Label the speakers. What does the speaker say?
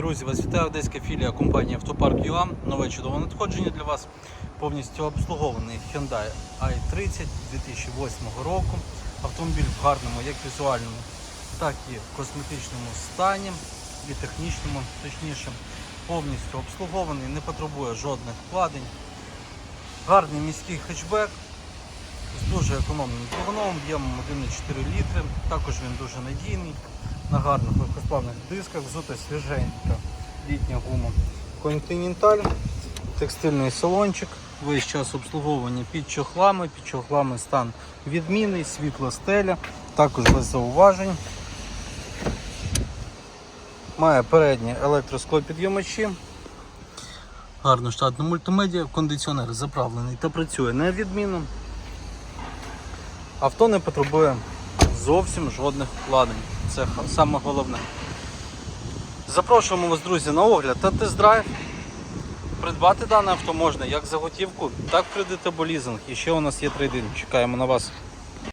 Speaker 1: Друзі, вас вітає одеська філія компанії Автопарк ЮА. Нове чудове надходження для вас. Повністю обслугований Hyundai i30 2008 року. Автомобіль в гарному як візуальному, так і косметичному стані і технічному, точніше, повністю обслугований, не потребує жодних вкладень. Гарний міський хетчбек з дуже економним двигуном, об'ємом 1,4 літри. Також він дуже надійний. На гарних легкосплавних дисках, взута свіженька літня гума Continental, текстильний салончик, весь час обслуговування під чохлами, під чохлами стан відмінний, світла стеля, також без зауважень. Має передні електросклопідйомачі, гарну штатну мультимедіа, кондиціонер заправлений та працює невідмінно. Авто не потребує зовсім жодних вкладень. Це саме головне. Запрошуємо вас, друзі, на огляд та тест-драйв. Придбати дане авто можна як за готівку, так і кредит або лізинг. І ще у нас є трейдинг. Чекаємо на вас.